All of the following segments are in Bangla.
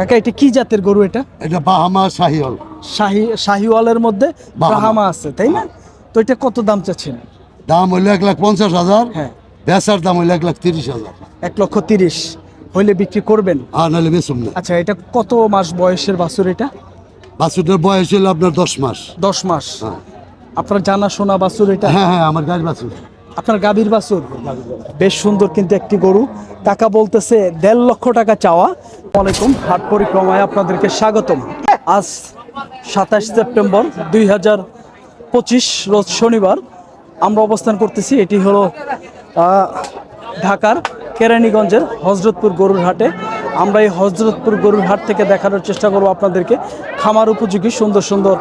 কাকা এটা কি জাতের গরু এটা? এটা বাহামা শাহিওল শাহি শাহিওয়ালের মধ্যে বাহামা। আছে তাই না? তো এটা কত দাম চাচ্ছেন? দাম হইল এক লাখ পঞ্চাশ হাজার হ্যাঁ। বেচার দাম হইল এক লাখ তিরিশ হাজার। এক লক্ষ তিরিশ। হইলে বিক্রি করবেন? আর নাহলে বেচুম না। আচ্ছা এটা কত মাস বয়সের বাছুর এটা? বাছুরটার বয়স হলো আপনার দশ মাস। দশ মাস। হ্যাঁ। আপনার জানা শোনা বাছুর এটা? হ্যাঁ হ্যাঁ আমার গাছ বাছুর। আপনার গাভীর বাছুর? বেশ সুন্দর কিন্তু একটি গরু। টাকা বলতেছে দেড় লক্ষ টাকা চাওয়া। আলাইকুম। হাট পরিক্রমায় আপনাদেরকে স্বাগতম। আজ সাতাশ সেপ্টেম্বর দুই হাজার পঁচিশ রোজ শনিবার আমরা অবস্থান করতেছি। এটি হলো ঢাকার কেরানীগঞ্জের হজরতপুর গরুর হাটে। আমরা এই হজরতপুর গরুর হাট থেকে দেখানোর চেষ্টা করব আপনাদেরকে। খামার উপযোগী, সুন্দর সুন্দর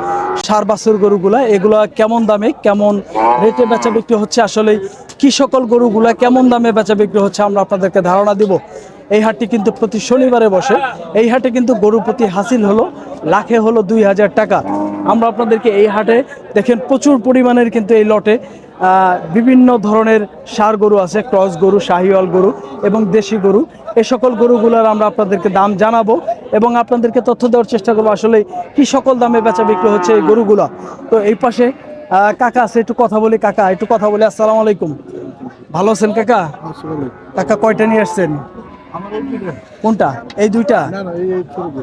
সার, বাছুর গরুগুলা। এগুলা কেমন দামে, কেমন রেটে বেচা বিক্রি হচ্ছে? আসলে কি সকল গরুগুলা কেমন দামে বেচা বিক্রি হচ্ছে আমরা আপনাদেরকে ধারণা দিব। এই হাটটি কিন্তু প্রতি শনিবারে বসে। এই হাটে কিন্তু গরু প্রতি হাসিল হলো লাখে হলো দুই হাজার টাকা। আমরা আপনাদেরকে এই হাটে দেখেন প্রচুর পরিমাণের কিন্তু এই লটে বিভিন্ন ধরনের সার গরু আছে ক্রস গরু শাহিওয়াল গরু এবং দেশি গরু। এই সকল গরুগুলোর আমরা আপনাদেরকে দাম জানাব এবং আপনাদেরকে তথ্য দেওয়ার চেষ্টা করব আসলে কি সকল দামে বেচা বিক্রি হচ্ছে এই গরুগুলো। তো এই পাশে আহ, কাকা আছে একটু কথা বলি কাকা একটু কথা বলি আসসালামু আলাইকুম। ভালো আছেন কাকা? কাকা কয়টা নিয়ে আসছেন? কোনটা? এই দুইটা?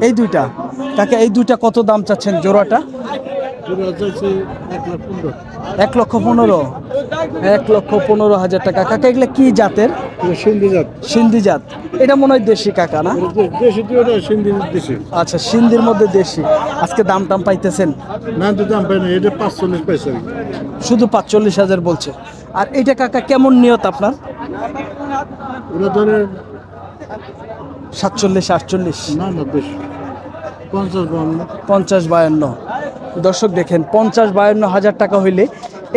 এই দুইটা। কাকা এই দুইটা কত দাম চাচ্ছেন জোড়াটা? এক লক্ষ পনেরো। এক লক্ষ পনেরো হাজার টাকা। কাকা, এগুলো কি জাতের? সিন্ধি জাত। এটা মনে হয় দেশি কাকা, না? আচ্ছা সিন্ধির মধ্যে দেশি। আজকে দাম টাম পাইতেছেন? শুধু পাঁচচল্লিশ হাজার বলছে। আর এটা কাকা কেমন নিয়ত আপনার? সাতচল্লিশ আটচল্লিশ। পঞ্চাশ বায়ান্ন। দর্শক দেখেন পঞ্চাশ বায়ান্ন হাজার টাকা হইলে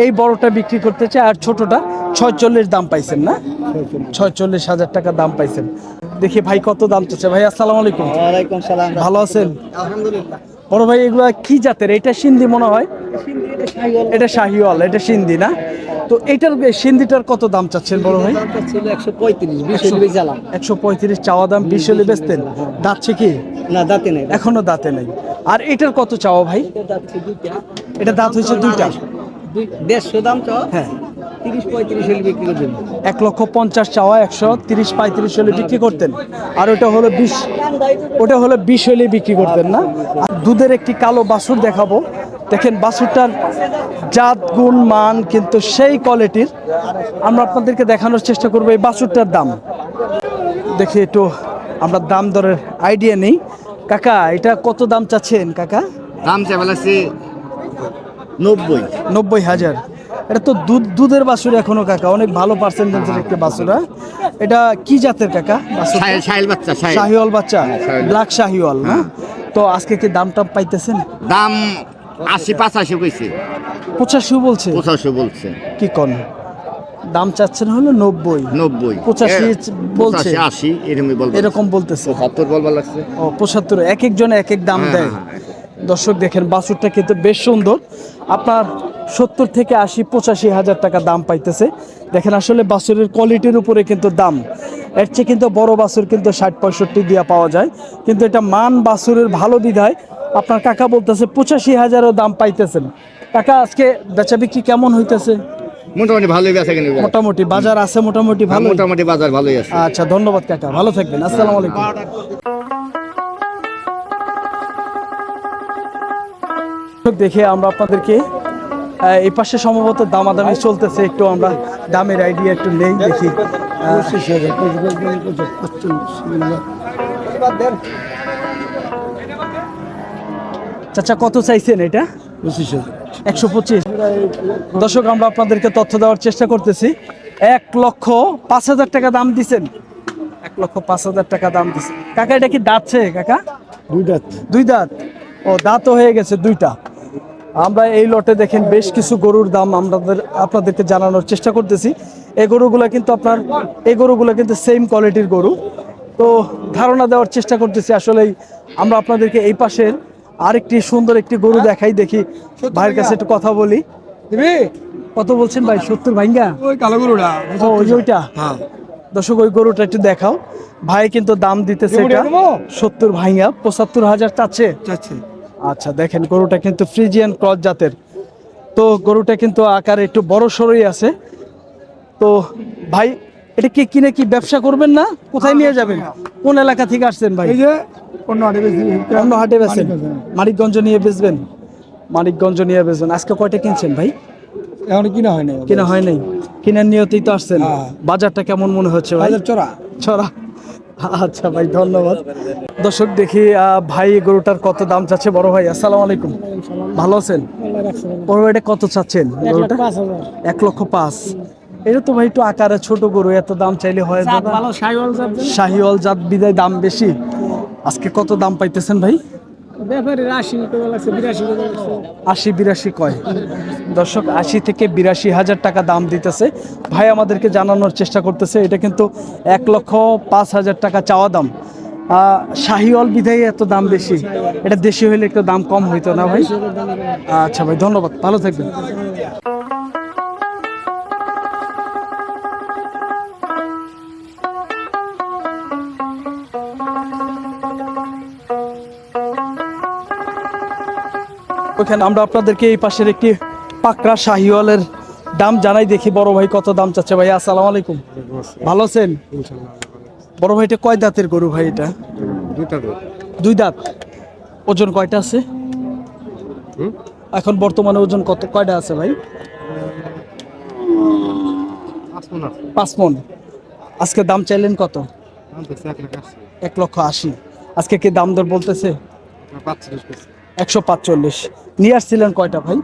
এই বড়টা বিক্রি করতে চায় আর ছোটটা ছয়চল্লিশ দাম পাইছেন না? ছয়চল্লিশ। হাজার টাকা দাম পাইছেন। দেখি ভাই কত দাম চাচ্ছে। ভাই আসসালামু আলাইকুম। ওয়ালাইকুম সালাম। ভালো আছেন? আলহামদুলিল্লাহ। বড় ভাই এগুলো কি জাতের? এটা সিন্ধি মনে হয়? এটা শাহিওয়াল এটা সিন্ধি না? তো এটার সিন্ধিটার কত দাম চাচ্ছেন বড় ভাই? ছিল একশো পঁয়ত্রিশ বিশ একশো পঁয়ত্রিশ চাওয়া দাম বিশ হলে বেচতেন দাচ্ছে কি? না দাঁতে নেই। এখনও দাঁতে নেই। আর এটার কত চাওয়া ভাই? এটা দাঁতছে দাঁত হয়েছে দুইটা। দেড়শো দাম হ্যাঁ। তিরিশ পঁয়ত্রিশ হলে বিক্রি করে এক লক্ষ পঞ্চাশ চাওয়া একশো তিরিশ পঁয়ত্রিশ হলে বিক্রি করতেন। আর ওটা হলো বিশ ওটা হলো বিশ হলে বিক্রি করতেন না? আর দুধের একটি কালো বাছুর দেখাবো। দেখেন বাছুরটার জাত গুণ মান কিন্তু সেই কোয়ালিটির আমরা আপনাদেরকে দেখানোর চেষ্টা করব এই বাছুরটার দাম। দেখি একটু আমরা দাম দরের আইডিয়া নেই। কাকা এটা কত দাম চাচ্ছেন কাকা? দাম চাই নব্বই। নব্বই হাজার। এটা তো দুধ দুধের বাছুর এখনও কাকা অনেক ভালো পার্সেন্টেজের একটি বাছুর হ্যাঁ? এটা কি জাতের কাকা বাচ্চা শাহিওয়াল বাচ্চা ব্ল্যাক শাহিওয়াল না তো আজকে কি দাম টাম পাইতেছেন? দাম আশি পাঁচাশি কইছে। পঁচাশি বলছে? পঁচাশি বলছে। কি কন? দাম চাচ্ছেন হলো নব্বই। নব্বই। পঁচাশি বলছে। আশি এরকমই বলব। এরকম বলতেছে। সত্তর বলবার লাগছে। ও পঁচাত্তর এক একজনে এক এক দাম হ্যাঁ, দেয়। হ্যাঁ, দর্শক দেখেন বাছুরটা কিন্তু বেশ সুন্দর। আপনার সত্তর থেকে আশি পঁচাশি হাজার টাকা দাম পাইতেছে। দেখেন আসলে বাছুরের কোয়ালিটির উপরে কিন্তু দাম। এর চেয়ে কিন্তু বড় বাছুর কিন্তু ষাট পঁয়ষট্টি দিয়া পাওয়া যায়। কিন্তু এটা মান বাছুরের ভালো বিধায় আপনার কাকা বলতেছে পঁচাশি হাজারও দাম পাইতেছেন। কাকা আজকে বেচা বিক্রি কেমন হইতেছে? মোটামুটি ভালোই বেচা কিনে। মোটামুটি বাজার আছে মোটামুটি ভালো মোটামুটি বাজার ভালোই আছে। আচ্ছা ধন্যবাদ কাকা ভালো থাকবেন আসসালামু আলাইকুম। দেখে আমরা আপনাদেরকে এই পাশে সম্ভবত দামাদামি চলতেছে একটু আমরা দামের আইডিয়া একটু নেই দেখি। চাচা কত চাইছেন এটা? একশো পঁচিশ। দর্শক আমরা আপনাদেরকে তথ্য দেওয়ার চেষ্টা করতেছি। এক লক্ষ পাঁচ হাজার টাকা দাম দিছেন। এক লক্ষ পাঁচ হাজার টাকা দাম দিছেন। কাকা এটা কি দাঁতছে কাকা? দুই দাঁত। দুই দাঁত? ও দাঁতও হয়ে গেছে দুইটা। আমরা এই লটে দেখেন বেশ কিছু গরুর দাম আমাদের আপনাদেরকে জানানোর চেষ্টা করতেছি। এই গরুগুলো কিন্তু আপনার এই গরুগুলো কিন্তু সেম কোয়ালিটির গরু। তো ধারণা দেওয়ার চেষ্টা করতেছি আসলে আমরা আপনাদেরকে এই পাশের আরেকটি সুন্দর একটি গরু দেখাই দেখি ভাইয়ের কাছে একটু কথা বলি। কত বলছেন ভাই সত্তর ভাইঙ্গা? ওই কালো গরুটা ও ওই ওইটা? দর্শক ওই গরুটা একটু দেখাও। ভাই কিন্তু দাম দিতেছে এটা সত্তর ভাইয়া পঁচাত্তর হাজার চাচ্ছে। আচ্ছা দেখেন গরুটা কিন্তু ফ্রিজিয়ান ক্রস জাতের। তো গরুটা কিন্তু আকারে একটু বড় সরই আছে। তো ভাই এটা কি কিনে কি ব্যবসা করবেন না? কোথায় নিয়ে যাবেন? কোন এলাকা থেকে আসছেন ভাই? এই যে অন্য হাটে অন্য হাটে বেচেন। মানিকগঞ্জ নিয়ে বেচবেন? মানিকগঞ্জ নিয়ে বেচবেন। আজকে কয়টা কিনছেন ভাই? এখন কিনা হয় না কিনা হয় নাই। কিনার নিয়তেই তো আসছেন। হ্যাঁ। বাজারটা কেমন মনে হচ্ছে ভাই? চড়া। ছড়া আচ্ছা ভাই ধন্যবাদ। দর্শক দেখি ভাই গরুটার কত দাম চাচ্ছে? বড় ভাই আসসালামু আলাইকুম। ভালো আছেন? বড় ভাইটা কত চাচ্ছেন গরুটা? এক লক্ষ পাঁচ। এটা তো ভাই একটু আকারে ছোট গরু এত দাম চাইলে হয় শাহিওয়াল জাত বিদায় দাম বেশি। আজকে কত দাম পাইতেছেন ভাই? আশি বিরাশি কয়? দর্শক আশি থেকে বিরাশি হাজার টাকা দাম দিতেছে। ভাই আমাদেরকে জানানোর চেষ্টা করতেছে এটা কিন্তু এক লক্ষ পাঁচ হাজার টাকা চাওয়া দাম। শাহিওয়াল বিধায় এত দাম বেশি। এটা দেশি হইলে একটু দাম কম হইতো না ভাই? আচ্ছা ভাই ধন্যবাদ ভালো থাকবেন। ওখানে আমরা আপনাদেরকে এই পাশের একটি পাকড়া শাহিওয়ালের দাম জানাই দেখি বড় ভাই কত দাম চাচ্ছে। ভাই আসসালামু আলাইকুম। ভালো আছেন? বড় ভাই এটা কয় দাঁতের গরু ভাই এটা? দুই দাঁত। ওজন কয়টা আছে? এখন বর্তমানে ওজন কত কয়টা আছে ভাই? পাঁচ মন আজকে দাম চাইলেন কত? এক লক্ষ আশি। আজকে কি দাম দর বলতেছে? একশো পাঁচচল্লিশ। নিয়ে আসছিলেন কয়টা ভাই?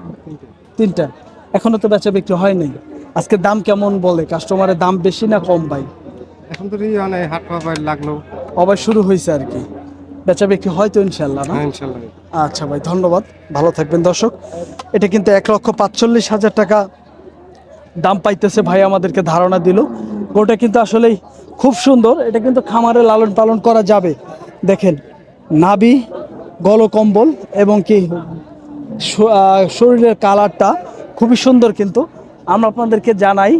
তিনটা। এখনও তো বেচা বিক্রি হয় নাই। আজকে দাম কেমন বলে? কাস্টমারের দাম বেশি না কম ভাই? এখন তো মানে হাট লাগল। আবার শুরু হয়েছে আর কি। বেচা বিক্রি হয়তো ইনশাল্লাহ না? হ্যাঁ ইনশাল্লাহ। আচ্ছা ভাই ধন্যবাদ। ভালো থাকবেন দর্শক। এটা কিন্তু এক লক্ষ পাঁচচল্লিশ হাজার টাকা দাম পাইতেছে ভাই আমাদেরকে ধারণা দিল। ওটা কিন্তু আসলেই খুব সুন্দর। এটা কিন্তু খামারে লালন পালন করা যাবে। দেখেন নাভি গলকম্বল এবং কি শরীরের কালারটা খুবই সুন্দর কিন্তু। আমরা আপনাদেরকে জানাই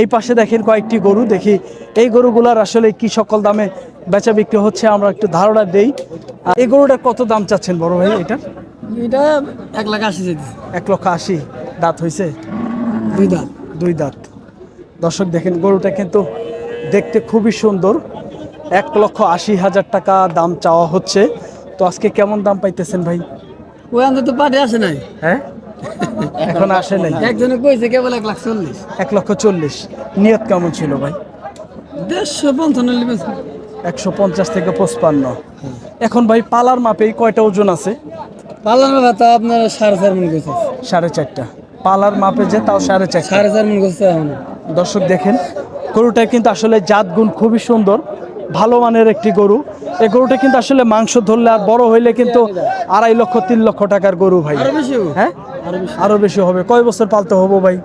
এই পাশে দেখেন কয়েকটি গরু দেখি এই গরুগুলার আসলে কি সকল দামে বেচা বিক্রি হচ্ছে আমরা একটু ধারণা দেই। এই গরুটার কত দাম চাচ্ছেন বড় ভাই এটা? এটা এক লাখ আশি এক লক্ষ আশি দাঁত হয়েছে দুই দাঁত। দুই দাঁত। দর্শক দেখেন গরুটা কিন্তু দেখতে খুবই সুন্দর। এক লক্ষ আশি হাজার টাকা দাম চাওয়া হচ্ছে। তো আজকে কেমন দাম পাইতেছেন ভাই? ওই আনতে তো পাটে আসে নাই। হ্যাঁ? এখন আসে নাই। একজনে কইছে কেবল এক লাখ চল্লিশ। এক লক্ষ চল্লিশ। নিয়ত কেমন ছিল ভাই? দেড়শো পঞ্চান্ন একশো পঞ্চাশ থেকে পঁচপান্ন। এখন ভাই পালার মাপেই কয়টা ওজন আছে? পাল্লার ব্যথা আপনার সাড়ে চার মন গেছে। সাড়ে চারটা। পালার মাপে যে তাও সাড়ে চার সাড়ে চার মন গেছে দর্শক দেখেন গরুটা কিন্তু আসলে জাত গুণ খুবই সুন্দর। ভালো মানের একটি গরু। এই গরুটা কিন্তু আসলে মাংস ধরলে আর বড় হইলে কিন্তু আড়াই লক্ষ তিন লক্ষ টাকার গরু ভাই। আরও বেশি হবে। হ্যাঁ? আরও বেশি হবে। কয় বছর পালতে হব ভাই?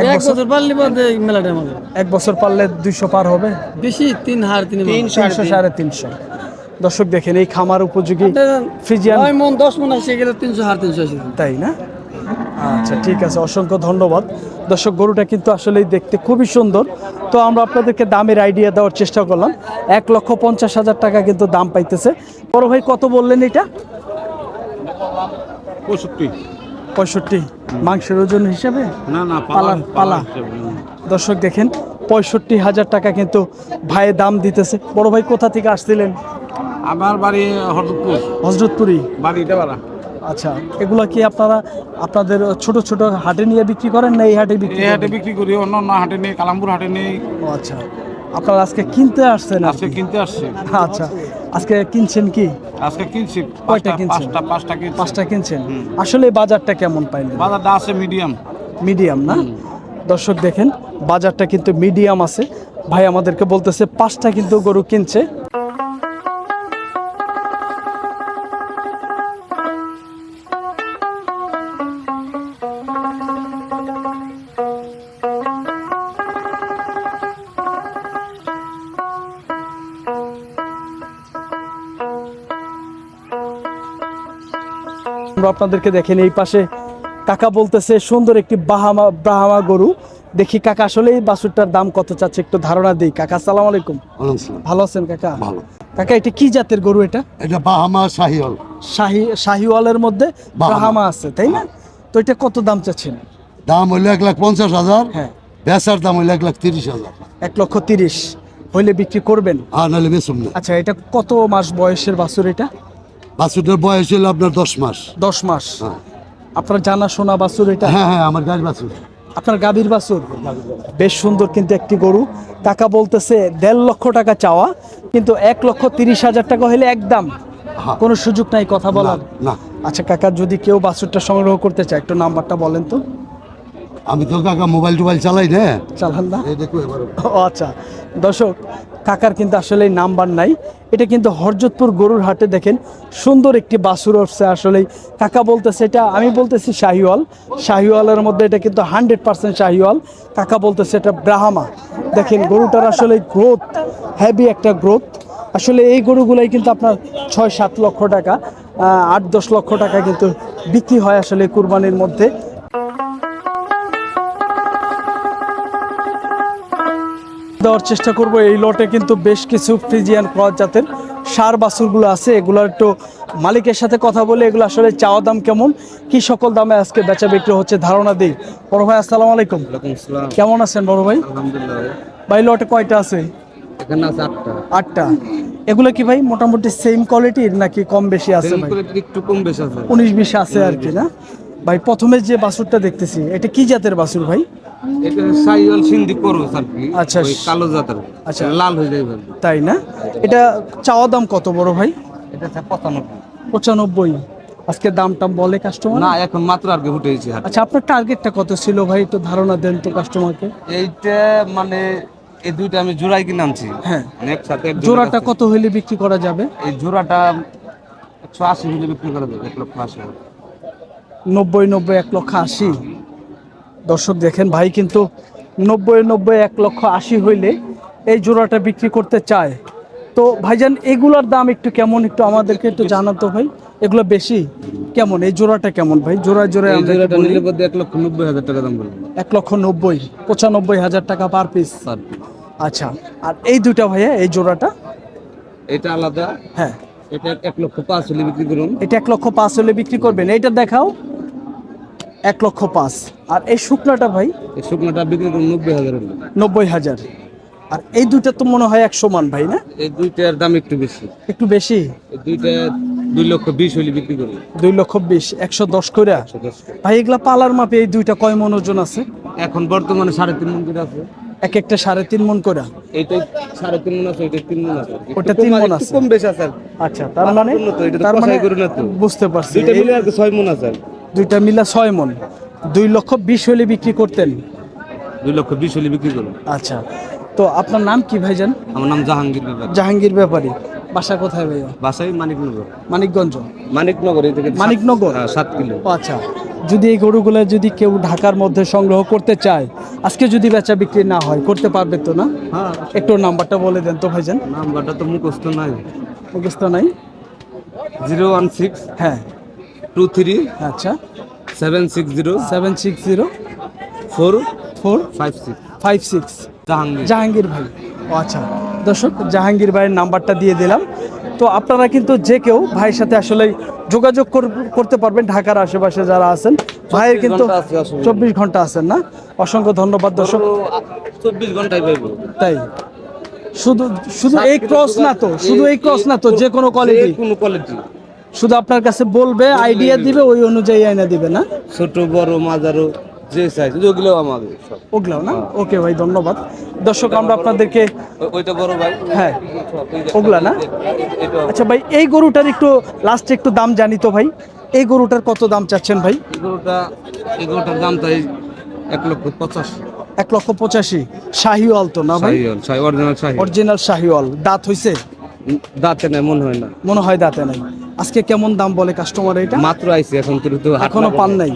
এক এক বছর পারলি বাদে মেলাটা আমাদের। এক বছর পারলে দুইশো পার হবে? বেশি তিন হার তিন তিনশো সাড়ে তিনশো। দর্শক দেখেন এই খামার উপযোগী ফ্রিজিয়ান নয় মন দশ মন আসে গেলে তিনশো হার তিনশো তাই না? আচ্ছা ঠিক আছে অসংখ্য ধন্যবাদ। দর্শক গরুটা কিন্তু আসলেই দেখতে খুবই সুন্দর। তো আমরা আপনাদেরকে দামের আইডিয়া দেওয়ার চেষ্টা করলাম। এক লক্ষ পঞ্চাশ হাজার টাকা কিন্তু দাম পাইতেছে। বড় ভাই কত বললেন এটা? পঁয়ষট্টি। পঁয়ষট্টি। মাংসের ওজন হিসাবে? না না পালা পালা দর্শক দেখেন পঁয়ষট্টি হাজার টাকা কিন্তু ভাইয়ে দাম দিতেছে। বড় ভাই কোথা থেকে আসছিলেন? আমার বাড়ি হরদপুর হজরতপুরি বাড়ি ইটাবাড়া। আচ্ছা এগুলা কি আপনারা আপনাদের ছোট ছোট হাটে নিয়ে বিক্রি করেন না এই হাটে বিক্রি এই হাটে বিক্রি করি অন্য অন্য হাটে নেই কালামপুর হাটে নেই। ও আচ্ছা আপনারা আজকে কিনতে আসছেন আজকে? কিনতে আসছে। আচ্ছা আজকে কিনছেন কি? আজকে কিনছি কয়টা কিনছেন? পাঁচটা পাঁচটা কিনছি। পাঁচটা কিনছেন। আসলে বাজারটা কেমন পাইলেন? বাজারটা আছে মিডিয়াম। মিডিয়াম না? দর্শক দেখেন বাজারটা কিন্তু মিডিয়াম আছে। ভাই আমাদেরকে বলতেছে পাঁচটা কিন্তু গরু কিনছে। আমরা আপনাদেরকে দেখেন এই পাশে কাকা বলতেছে সুন্দর একটি বাহামা ব্রাহামা গরু। দেখি কাকা আসলে এই বাছুরটার দাম কত চাচ্ছে একটু ধারণা দিই। কাকা আসসালামু আলাইকুম। ভালো আছেন কাকা? ভালো। কাকা এটা কি জাতের গরু এটা? এটা বাহামা শাহিওল শাহি শাহিওয়ালের মধ্যে বাহামা। আছে তাই না? তো এটা কত দাম চাচ্ছেন? দাম হইল এক লাখ পঞ্চাশ হাজার। হ্যাঁ। বেচার দাম হইল এক লাখ তিরিশ হাজার। এক লক্ষ তিরিশ। হইলে বিক্রি করবেন? আর নাহলে বেচুম না। আচ্ছা এটা কত মাস বয়সের বাছুর এটা? বাছুরটার বয়স হলো আপনার দশ মাস। দশ মাস। হ্যাঁ। আপনার জানা শোনা বাছুর এটা? হ্যাঁ হ্যাঁ আমার গাছ বাছুর। আপনার গাভীর বাছুর? বেশ সুন্দর কিন্তু একটি গরু। টাকা বলতেছে দেড় লক্ষ টাকা চাওয়া কিন্তু এক লক্ষ তিরিশ হাজার টাকা হলে একদম হ্যাঁ। কোনো সুযোগ নাই কথা বলার। না। আচ্ছা কাকা যদি কেউ বাছুরটা সংগ্রহ করতে চায় একটু নাম্বারটা বলেন তো। আমি তো কাকা মোবাইল টোবাইল চালাই না। চালান না। দেখো এবার। ও আচ্ছা। দর্শক কাকার কিন্তু আসলে নাম্বার নাই। এটা কিন্তু হরজতপুর গরুর হাটে দেখেন সুন্দর একটি বাছুর উঠছে আসলে কাকা বলতেছে এটা আমি বলতেছি শাহিওয়াল। শাহিওয়ালের মধ্যে এটা কিন্তু হান্ড্রেড পার্সেন্ট শাহিওয়াল। কাকা বলতেছে এটা ব্রাহ্মা। দেখেন গরুটার আসলে গ্রোথ হেভি একটা গ্রোথ আসলে এই গরুগুলাই কিন্তু আপনার ছয় সাত লক্ষ টাকা আট দশ লক্ষ টাকা কিন্তু বিক্রি হয় আসলে কুরবানির মধ্যে। দেওয়ার চেষ্টা করব। এই লটে কিন্তু বেশ কিছু ফ্রিজিয়ান ক্রস জাতের সার বাছুরগুলো আছে। এগুলো একটু মালিকের সাথে কথা বলে এগুলো আসলে চাওয়া দাম কেমন কি সকল দামে আজকে বেচা বিক্রি হচ্ছে ধারণা দিই। বড় ভাই আসসালামু আলাইকুম। কেমন আছেন বড় ভাই? ভাই। লটে কয়টা আছে? এখানে আছে আটটা। আটটা। এগুলো কি ভাই মোটামুটি সেম কোয়ালিটির নাকি কম বেশি আছে ভাই? একটু কম বেশি আছে। উনিশ বিশ আছে আর কি না? ভাই প্রথমে যে বাছুরটা দেখতেছি এটা কি জাতের বাছুর ভাই? এটা সাইওয়াল সিন্ধি করব আর কি। আচ্ছা। কালো জাতের। আচ্ছা। লাল হয়ে যাবে তাই না? এটা চাওয়া দাম কত বড় ভাই? এটা পঁচানব্বই। পঁচানব্বই। আজকে দাম টাম বলে কাস্টমার না এখন মাত্র আর উঠেছি আচ্ছা আপনার টার্গেটটা কত ছিল ভাই? একটু ধারণা দেন তো কাস্টমারকে এইটা মানে এই দুইটা আমি জোড়াই কিনে আনছি। হ্যাঁ। মানে একসাথে জোড়াটা কত হইলে বিক্রি করা যাবে? এই জোড়াটা একশো আশি মিলে বিক্রি করে দেবে এক লক্ষ আশি। নব্বই নব্বই এক লক্ষ আশি। দর্শক দেখেন ভাই কিন্তু নব্বই নব্বই এক লক্ষ আশি হইলে এই জোড়াটা বিক্রি করতে চায়। তো ভাইজান এগুলোর দাম একটু কেমন একটু আমাদেরকে একটু জানাতো ভাই? এগুলো বেশি কেমন? এই জোড়াটা কেমন ভাই? জোড়াটা নিলে বোধহয় এক লক্ষ নব্বই হাজার টাকা দাম বলব। এক লক্ষ নব্বই পঁচানব্বই হাজার টাকা পার পিস স্যার আচ্ছা আর এই দুইটা ভাইয়া এই জোড়াটা? এটা আলাদা। হ্যাঁ। এটা এক লক্ষ পাঁচ হলে বিক্রি করুন। এটা এক লক্ষ পাঁচ হলে বিক্রি করবেন। এইটা দেখাও। এক লক্ষ পাঁচ। আর এই শুকনাটা ভাই? শুকনোটা বিক্রি করুন নব্বই হাজার নব্বই হাজার। আর এই দুইটা তো মনে হয় একশো মান ভাই না? এই দুইটার দাম একটু বেশি। একটু বেশি? দুইটা দুই লক্ষ বিশ হলে বিক্রি করুন। দুই লক্ষ বিশ একশো দশ করে। ভাই এগুলা পালার মাপে এই দুইটা কয় মন ওজন আছে? এখন বর্তমানে সাড়ে তিন মন করে আছে। এক একটা সাড়ে তিন মন করে এইটাই সাড়ে তিন মন আছে তিন মন আছে। ওটা তিন একটু আছে। কম বেশি আছে। আচ্ছা তার মানে এটা তার মানে। বুঝতে পারছি। এই মিলে আর ছয় মন আছে। দুইটা মিলা ছয় মন। দুই লক্ষ বিশ হলে বিক্রি করতেন। দুই লক্ষ বিশ হলে বিক্রি করুন। আচ্ছা। তো আপনার নাম কি ভাইজান? আমার নাম জাহাঙ্গীর ব্যাপার। জাহাঙ্গীর ব্যাপারী। বাসা কোথায় ভাইয়া? বাসাই মানিকনগর। মানিকগঞ্জ। মানিকনগর এই থেকে মানিকনগর? হ্যাঁ, সাত কিলো। আচ্ছা। যদি এই গরুগুলো যদি কেউ ঢাকার মধ্যে সংগ্রহ করতে চায় আজকে যদি বেচা বিক্রি না হয় করতে পারবে তো না? হ্যাঁ। একটু নাম্বারটা বলে দেন তো ভাইজান। নাম্বারটা তো মুখস্থ নাই। মুখস্থ নাই? জিরো ওয়ান সিক্স হ্যাঁ। টু থ্রি আচ্ছা। Seven six zero seven six zero four four five six five six Jahangir. Jahangir ভাই। ও আচ্ছা। দর্শক জাহাঙ্গীর ভাইয়ের নাম্বারটা দিয়ে দিলাম। তো আপনারা কিন্তু যে কেউ ভাইয়ের সাথে আসলে যোগাযোগ করতে পারবেন ঢাকার আশেপাশে যারা আছেন। ভাইয়ের কিন্তু। চব্বিশ ঘণ্টা আছেন না? অসংখ্য ধন্যবাদ দর্শক। চব্বিশ ঘন্টায় তাই? শুধু শুধু এই ক্রস না তো শুধু এই ক্রস না তো যে কোনো কোয়ালিটি কোনো কোয়ালিটি শুধু আপনার কাছে বলবে আইডিয়া দিবে ওই অনুযায়ী আইনা দিবে না? ছোট বড় মাঝারো যে সাইজ ওগুলো আমাদের সব। ওগুলাও না? ওকে ভাই ধন্যবাদ। দর্শক আমরা আপনাদেরকে ওইটা বড় ভাই। হ্যাঁ এই ওগুলা না? আচ্ছা ভাই এই গরুটার একটু লাস্টে একটু দাম জানি তো ভাই। এই গরুটার কত দাম চাচ্ছেন ভাই? এগুলোটা এগুলোটার দাম তাই এক লক্ষ পঞ্চাশ এক লক্ষ পঁচাশি। শাহিওয়াল তো না ভাই? অরিজিনাল শাহিওয়াল। দাঁত হইছে? দাঁতে নাই মনে হয় না। মনে হয় দাঁতে নাই। আজকে কেমন দাম বলে কাস্টমার এটা? মাত্র আইছে এখন কিন্তু এখনও পান নাই।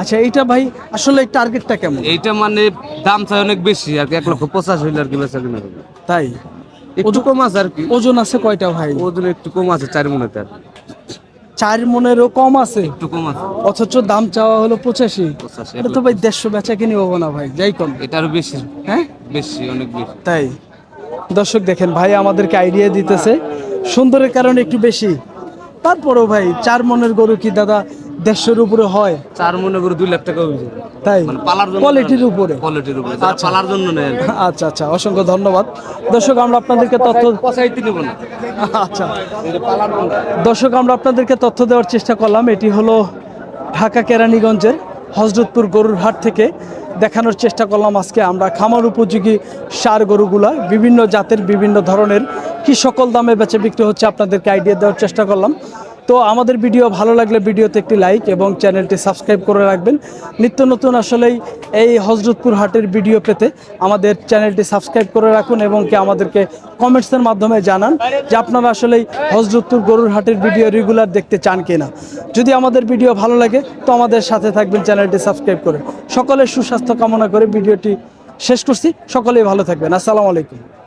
আচ্ছা এইটা ভাই আসলে টার্গেটটা কেমন? এইটা মানে দাম চাই অনেক বেশি আর কি এক লক্ষ পঞ্চাশ হইলে আর কি বেচা কিনা হবে। তাই? একটু কম আছে আর কি। ওজন আছে কয়টা ভাই? ওজন একটু কম আছে চার মনে তার চার মনেরও কম আছে? একটু কম আছে। অথচ দাম চাওয়া হলো পঁচাশি। পঁচাশি। এটা তো ভাই দেড়শো বেচা কিনে হব না ভাই যাই কম এটারও বেশি। হ্যাঁ? বেশি অনেক বেশি। তাই? দর্শক দেখেন ভাই আমাদেরকে আইডিয়া দিতেছে। সুন্দরের কারণে একটু বেশি। তারপরেও ভাই চার মনের গরু কি দাদা দেড়শোর উপরে হয়? চার মনে করে দুই লাখ টাকা হয়েছে তাই? মানে কোয়ালিটির উপরে। কোয়ালিটির উপরে। পালার জন্য নেয় আচ্ছা আচ্ছা অসংখ্য ধন্যবাদ। দর্শক আমরা আপনাদেরকে তথ্য আচ্ছা। দর্শক আমরা আপনাদেরকে তথ্য দেওয়ার চেষ্টা করলাম। এটি হলো ঢাকা কেরানীগঞ্জের হজরতপুর গরুর হাট থেকে। দেখানোর চেষ্টা করলাম আজকে আমরা খামার উপযোগী সার গরুগুলা, বিভিন্ন জাতের বিভিন্ন ধরনের, কি সকল দামে বেচে বিক্রি হচ্ছে আপনাদেরকে আইডিয়া দেওয়ার চেষ্টা করলাম। তো আমাদের ভিডিও ভালো লাগলে ভিডিওতে একটি লাইক এবং চ্যানেলটি সাবস্ক্রাইব করে রাখবেন। নিত্য নতুন আসলেই এই হজরতপুর হাটের ভিডিও পেতে আমাদের চ্যানেলটি সাবস্ক্রাইব করে রাখুন এবং কি আমাদেরকে কমেন্টসের মাধ্যমে জানান যে আপনারা আসলে হজরতপুর গরুর হাটের ভিডিও রেগুলার দেখতে চান কিনা। যদি আমাদের ভিডিও ভালো লাগে তো আমাদের সাথে থাকবেন, চ্যানেলটি সাবস্ক্রাইব করে। সকলের সুস্বাস্থ্য কামনা করে ভিডিওটি শেষ করছি। সকলেই ভালো থাকবেন। আসসালামু আলাইকুম।